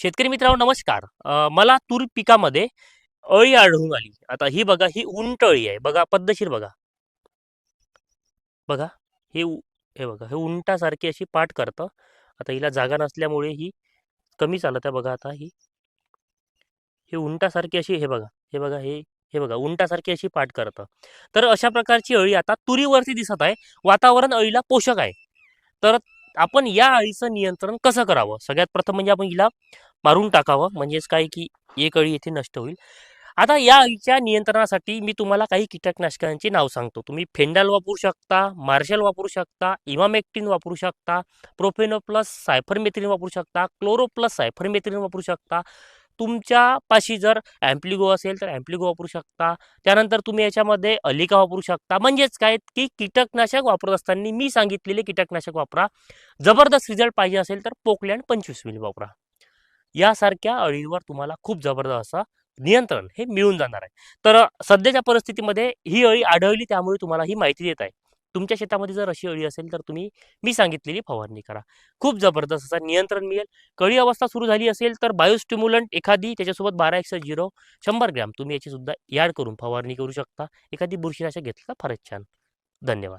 शेतकरी मित्रांनो नमस्कार. मला तूर पिकामध्ये अळी आढळून आली. आता ही बघा ही उंट अळी आहे. बघा पद्धतशीर बघा. बघा हे हे बघा हे उंटासारखी अशी पाठ करतं. आता हिला जागा नसल्यामुळे ही कमी चालत आहे. बघा आता ही हे उंटासारखी अशी हे बघा हे बघा हे हे बघा उंटासारखी अशी पाठ करतं. तर अशा प्रकारची अळी आता तुरीवरती दिसत आहे. वातावरण अळीला पोषक आहे. तर आपण या अळीचं नियंत्रण कसं करावं? सगळ्यात प्रथम म्हणजे आपण हिला मारून टाकावं. म्हणजेच काय की एक अळी येथे नष्ट होईल. आता या अळीच्या नियंत्रणासाठी मी तुम्हाला काही कीटकनाशकांची नाव सांगतो. तुम्ही फेंडाल वापरू शकता मार्शल वापरू शकता इमामेक्टिन वापरू शकता प्रोफेनो प्लस सायफरमेथ्रिन वापरू शकता क्लोरो प्लस सायफरमेथ्रिन वापरू शकता. तुमच्या पाशी जर ॲम्प्लिगो असेल तर ॲम्प्लिगो वापरू शकता. त्यानंतर तुम्ही याच्यामध्ये अलिका वापरू शकता. म्हणजेच काय की कीटकनाशक वापरत असताना मी सांगितलेले कीटकनाशक वापरा. जबरदस्त रिझल्ट पाहिजे असेल तर पोकलँड पंचवीस मिली वापरा. यासारख्या अळीवर तुम्हाला खूप जबरदस्त असं नियंत्रण हे मिळून जाणार आहे. तर सध्याच्या परिस्थितीमध्ये ही अळी आढळली त्यामुळे तुम्हाला ही माहिती देत आहे. तुमच्या शेतामध्ये जर अशी अळी असेल तर तुम्ही मी सांगितलेली फवारणी करा. खूप जबरदस्त असा नियंत्रण मिळेल. कळी अवस्था सुरू झाली असेल तर बायोस्टिम्युलंट एखादी त्याच्यासोबत बारा एकशे झिरो शंभर ग्रॅम तुम्ही याची सुद्धा याड करून फवारणी करू शकता. एखादी बुरशीनाशक घेतलं तर फारच छान. धन्यवाद.